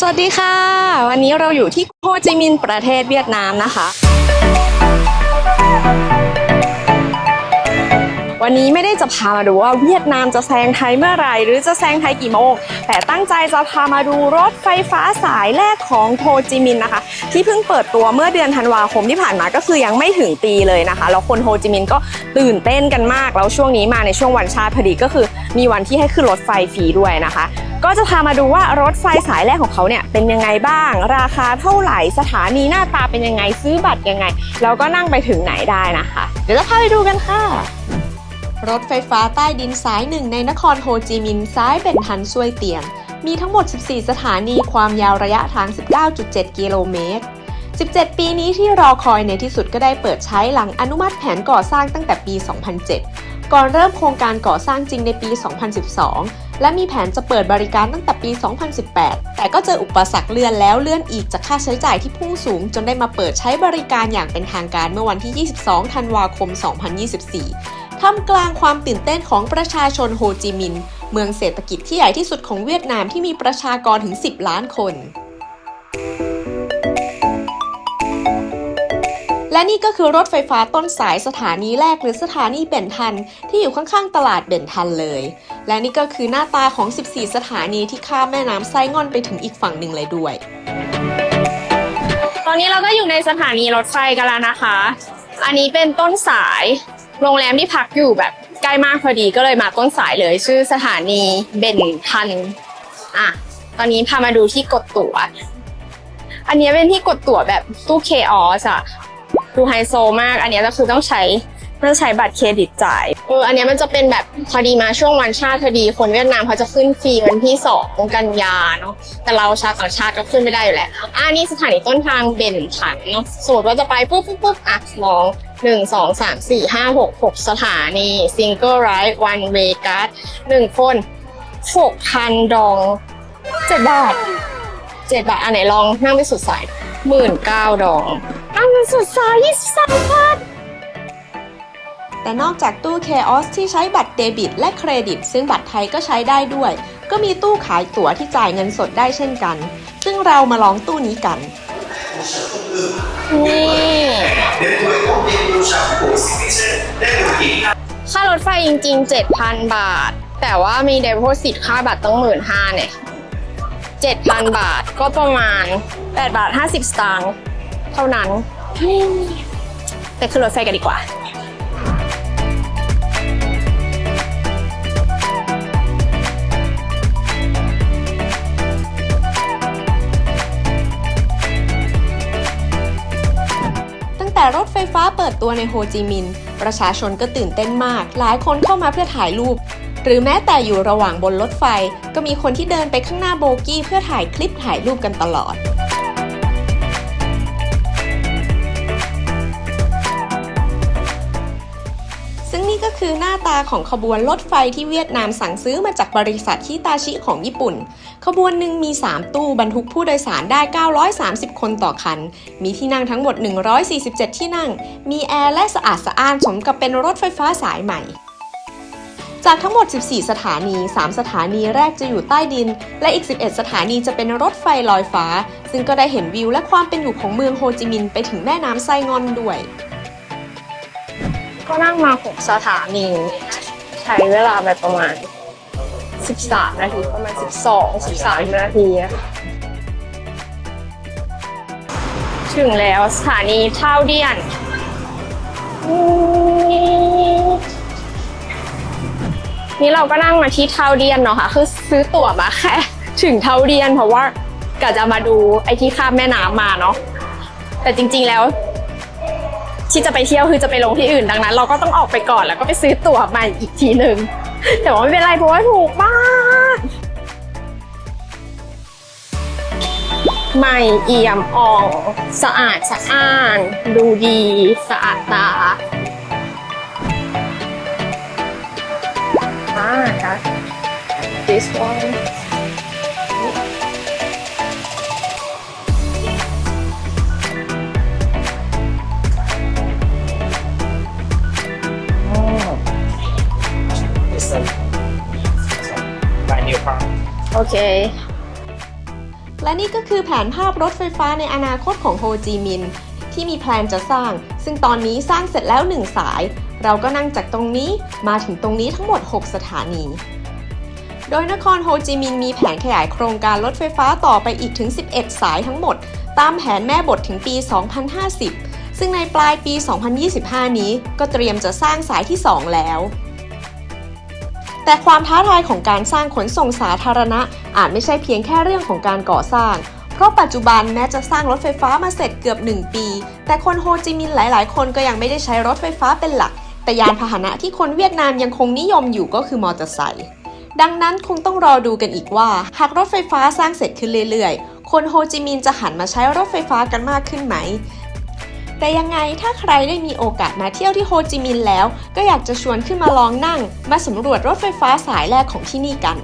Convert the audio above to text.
สวัสดีค่ะ วันนี้เราอยู่ที่โฮจิมินห์ประเทศเวียดนามนะคะ วันนี้ไม่ได้จะพามาดูว่าเวียดนามจะแซงไทยเมื่อไหร่หรือจะแซงไทยกี่โมง แต่ตั้งใจจะพามาดูรถไฟฟ้าสายแรกของโฮจิมินห์นะคะ ที่เพิ่งเปิดตัวเมื่อเดือนธันวาคมที่ผ่านมาก็คือยังไม่ถึงปีเลยนะคะแล้วคนโฮจิมินห์ก็ตื่นเต้นกันมาก แล้วช่วงนี้มาในช่วงวันชาติพอดีก็คือ มีวันที่ให้ขึ้นรถไฟฟรีด้วยนะคะ ก็จะพามาดูว่ารถไฟสายแรกของเขาเนี่ยเป็นยังไงบ้าง ราคาเท่าไหร่สถานีหน้าตาเป็นยังไงซื้อบัตรยังไงแล้วก็นั่งไปถึงไหนได้นะคะ เดี๋ยวจะพาไปดูกันค่ะ รถไฟฟ้าใต้ดินสายหนึ่งในนครโฮจิมินห์ซ้ายเป็นทันซวยเตียง มีทั้งหมด 14 สถานีความยาวระยะทาง 19.7 กิโลเมตร 17 ปีนี้ที่รอคอยในที่สุดก็ได้เปิดใช้หลังอนุมัติแผนก่อสร้างตั้งแต่ปี 2007 ก่อนเริ่มโครงการก่อสร้างจริงในปี 2012 และมีแผนจะเปิดบริการตั้งแต่ปี 2018 แต่ก็เจออุปสรรคเลื่อนแล้วเลื่อนอีกจากค่าใช้จ่ายที่พุ่งสูง จนได้มาเปิดใช้บริการอย่างเป็นทางการเมื่อวันที่ 22 ธันวาคม 2024 ท่ามกลางความตื่นเต้นของประชาชนโฮจิมินห์เมืองเศรษฐกิจที่ใหญ่ที่สุดของเวียดนามที่มีประชากรถึง 10 ล้านคน และนี่ก็คือรถไฟฟ้าต้นสายสถานีแรกหรือสถานีเบนทัน ที่อยู่ข้างๆตลาดเบนทันเลย และนี่ก็คือหน้าตาของ 14 สถานีที่ข้ามแม่น้ำไซงอนไปถึงอีกฝั่งหนึ่งเลยด้วย ตอนนี้เราก็อยู่ในสถานีรถไฟกันแล้วนะคะ อันนี้เป็นต้นสาย โรงแรมที่พักอยู่แบบใกล้มากพอดีก็เลยมาต้นสายเลย ชื่อสถานีเบนทันอะตอนนี้พามาดูที่กดตั๋ว อันนี้เป็นที่กดตั๋วแบบตู้เคออสอะดูไฮโซมาก อันนี้ก็คือต้องใช้ต้องใช้บัตรเครดิตจ่ายเอออันนี้มันจะเป็นแบบพอดีมาช่วงวันชาติพอดีคนเวียดนามเขาจะขึ้นฟรีวันที่สองกันยาเนาะแต่เราชาวต่างชาติก็ขึ้นไม่ได้อยู่แล้วอ่านี่สถานีต้นทางเบนถันเนาะสมมติว่าจะไปปุ๊บปุ๊บปุ๊บอะมอง หนึ่งสองสามสี่ห้าหกหกสถานี single ride one way card หนึ่งคนหกพันดองเจ็ดบาทเจ็ดบาท อันไหนลองนั่งไปสุดสายหมื่นเก้าดองนั่งไปสุดสายยี่สิบสามบาทแต่นอกจากตู้เคออสที่ใช้บัตรเดบิต และเครดิต ซึ่งบัตรไทยก็ใช้ได้ด้วย ก็มีตู้ขายตั๋วที่จ่ายเงินสดได้เช่นกัน ซึ่งเรามาลองตู้นี้กัน นี่ ค่ารถไฟจริง ๆ 7,000 บาท แต่ว่ามีเด p o สิตค่าบัตรต้องหมื่นห้าเนี่ย7,000 บาทก็ประมาณ 8 บาท 50 สตางค์เท่านั้นแต่ขึ้นรถไฟกันดีกว่าตั้งแต่รถไฟฟ้าเปิดตัวในโฮจิมินห์ประชาชนก็ตื่นเต้นมาก หลายคนเข้ามาเพื่อถ่ายรูป หรือแม้แต่อยู่ระหว่างบนรถไฟ ก็มีคนที่เดินไปข้างหน้าโบกี้เพื่อถ่ายคลิปถ่ายรูปกันตลอด คือหน้าตาของขบวนรถไฟที่เวียดนามสั่งซื้อมาจากบริษัทฮิตาชิของญี่ปุ่น ขบวนหนึ่งมี 3 ตู้บรรทุกผู้โดยสารได้ 930 คนต่อคัน มีที่นั่งทั้งหมด 147 ที่นั่ง มีแอร์และสะอาดสะอ้านสมกับเป็นรถไฟฟ้าสายใหม่จากทั้งหมด 14 สถานี 3 สถานีแรกจะอยู่ใต้ดิน และอีก 11 สถานีจะเป็นรถไฟลอยฟ้า ซึ่งก็ได้เห็นวิวและความเป็นอยู่ของเมืองโฮจิมินห์ไปถึงแม่น้ำไซงอนด้วย ก็นั่งมา6สถานี ใช้เวลาไปประมาณ 13 นาทีประมาณ 12 13 นาทีอะถึงแล้วสถานีเท่าเดียน นี่เราก็นั่งมาที่เท่าเดียนเนาะค่ะ คือซื้อตั๋วมาแค่ถึงเท่าเดียนเพราะว่ากะจะมาดูไอ้ที่ข้ามแม่น้ำมาเนาะแต่จริงๆแล้ว ที่จะไปเที่ยวคือจะไปลงที่อื่นดังนั้น เราก็ต้องออกไปก่อนแล้วก็ไปซื้อตั๋วม่อีกทีหนึ่งแต่ว่าไม่เป็นไรเพราะว่าถูกมากใหม่เอี่ยมอ่องสะอาดสะอ้าน ดูดีสะอาดตาอ่าค่ะ this one โอเค และนี่ก็คือแผนภาพรถไฟฟ้าในอนาคตของโฮจิมินห์ที่มีแพลนจะสร้าง ซึ่งตอนนี้สร้างเสร็จแล้ว1สาย เราก็นั่งจากตรงนี้มาถึงตรงนี้ทั้งหมด 6 สถานี โดยนครโฮจิมินห์มีแผนขยายโครงการรถไฟฟ้าต่อไปอีกถึง 11 สายทั้งหมด ตามแผนแม่บทถึงปี 2050 ซึ่งในปลายปี 2025 นี้ก็เตรียมจะสร้างสายที่ 2 แล้ว แต่ความท้าทายของการสร้างขนส่งสาธารณะ อาจไม่ใช่เพียงแค่เรื่องของการก่อสร้าง เพราะปัจจุบันแม้จะสร้างรถไฟฟ้ามาเสร็จเกือบ 1 ปี แต่คนโฮจิมินห์หลาย ๆ คนก็ยังไม่ได้ใช้รถไฟฟ้าเป็นหลัก แต่ยานพาหนะที่คนเวียดนามยังคงนิยมอยู่ก็คือมอเตอร์ไซค์ดังนั้นคงต้องรอดูกันอีกว่า หากรถไฟฟ้าสร้างเสร็จขึ้นเรื่อย ๆ คนโฮจิมินห์จะหันมาใช้รถไฟฟ้ากันมากขึ้นไหม แต่ยังไงถ้าใครได้มีโอกาสมาเที่ยวที่โฮจิมินห์แล้ว ก็อยากจะชวนขึ้นมาลองนั่ง มาสำรวจรถไฟฟ้าสายแรกของที่นี่กัน